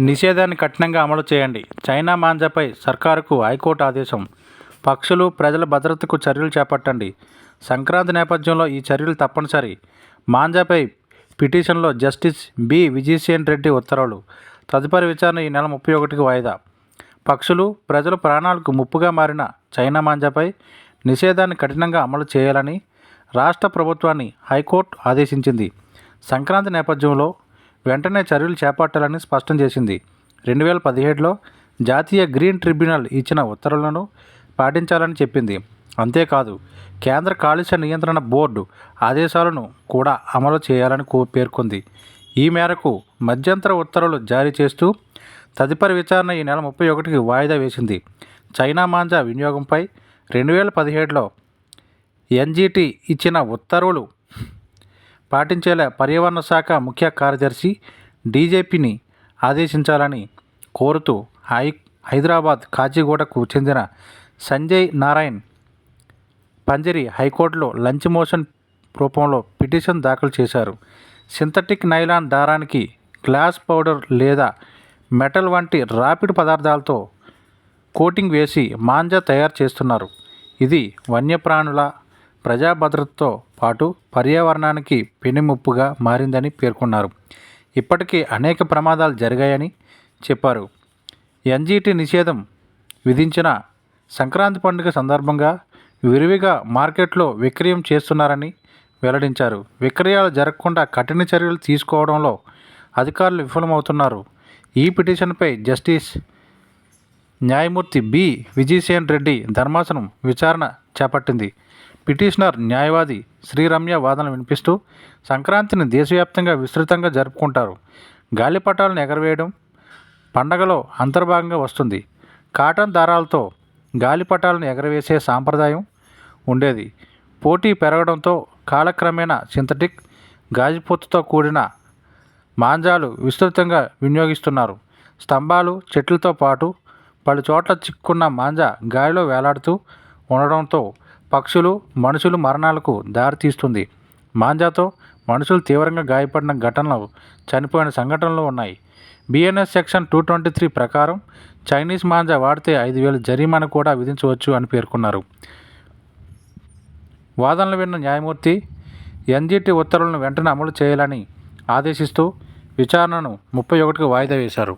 నిషేధాన్ని కఠినంగా అమలు చేయండి. చైనా మాంజాపై సర్కారుకు హైకోర్టు ఆదేశం. పక్షులు ప్రజల భద్రతకు చర్యలు చేపట్టండి. సంక్రాంతి నేపథ్యంలో ఈ చర్యలు తప్పనిసరి. మాంజాపై పిటిషన్లో జస్టిస్ బి. విజయసేన్ రెడ్డి ఉత్తర్వులు. తదుపరి విచారణ ఈ నెల ముప్పై ఒకటికి వాయిదా. పక్షులు ప్రజల ప్రాణాలకు ముప్పుగా మారిన చైనా మాంజాపై నిషేధాన్ని కఠినంగా అమలు చేయాలని రాష్ట్ర ప్రభుత్వాన్ని హైకోర్టు ఆదేశించింది. సంక్రాంతి నేపథ్యంలో వెంటనే చర్యలు చేపట్టాలని స్పష్టం చేసింది. రెండు వేల పదిహేడులో జాతీయ గ్రీన్ ట్రిబ్యునల్ ఇచ్చిన ఉత్తర్వులను పాటించాలని చెప్పింది. అంతేకాదు కేంద్ర కాలుష్య నియంత్రణ బోర్డు ఆదేశాలను కూడా అమలు చేయాలని పేర్కొంది. ఈ మేరకు మధ్యంతర ఉత్తర్వులు జారీ చేస్తూ తదుపరి విచారణ ఈ నెల ముప్పై ఒకటికి వాయిదా వేసింది. చైనా మాంజా వినియోగంపై రెండు వేల పదిహేడులో ఎన్జీటీ ఇచ్చిన ఉత్తర్వులు పాటించేలా పర్యావరణ శాఖ ముఖ్య కార్యదర్శి డీజేపీని ఆదేశించాలని కోరుతూ హై హైదరాబాద్ కాచిగూడకు చెందిన సంజయ్ నారాయణ్ పంజరి హైకోర్టులో లంచ్ మోషన్ రూపంలో పిటిషన్ దాఖలు చేశారు. సింథటిక్ నైలాన్ దారానికి గ్లాస్ పౌడర్ లేదా మెటల్ వంటి రాపిడ్ పదార్థాలతో కోటింగ్ వేసి మాంజా తయారు చేస్తున్నారు. ఇది వన్యప్రాణుల ప్రజా భద్రతతో పాటు పర్యావరణానికి పెనుముప్పుగా మారిందని పేర్కొన్నారు. ఇప్పటికే అనేక ప్రమాదాలు జరిగాయని చెప్పారు. ఎన్జీటీ నిషేధం విధించిన సంక్రాంతి పండుగ సందర్భంగా విరివిగా మార్కెట్లో విక్రయం చేస్తున్నారని వెల్లడించారు. విక్రయాలు జరగకుండా కఠిన చర్యలు తీసుకోవడంలో అధికారులు విఫలమవుతున్నారు. ఈ పిటిషన్పై జస్టిస్ న్యాయమూర్తి బి. విజయసేన్ రెడ్డి ధర్మాసనం విచారణ చేపట్టింది. పిటిషనర్ న్యాయవాది శ్రీరమ్య వాదన వినిపిస్తూ సంక్రాంతిని దేశవ్యాప్తంగా విస్తృతంగా జరుపుకుంటారు. గాలిపటాలను ఎగరవేయడం పండగలో అంతర్భాగంగా వస్తుంది. కాటన్ దారాలతో గాలిపటాలను ఎగరవేసే సాంప్రదాయం ఉండేది. పోటీ పెరగడంతో కాలక్రమేణా సింథటిక్ గాజిపోతుతో కూడిన మాంజాలు విస్తృతంగా వినియోగిస్తున్నారు. స్తంభాలు చెట్లతో పాటు పలు చోట్ల చిక్కున్న మాంజా గాలిలో వేలాడుతూ ఉండడంతో పక్షులు మనుషులు మరణాలకు దారితీస్తుంది మాంజాతో మనుషులు తీవ్రంగా గాయపడిన ఘటనలు చనిపోయిన సంఘటనలు ఉన్నాయి. BNS section two twenty three ప్రకారం చైనీస్ మాంజా వాడితే ఐదు వేలు జరిమానా కూడా విధించవచ్చు అని పేర్కొన్నారు. వాదనలు విన్న న్యాయమూర్తి ఎన్జిటి ఉత్తర్వులను వెంటనే అమలు చేయాలని ఆదేశిస్తూ విచారణను ముప్పై ఒకటికి వాయిదా వేశారు.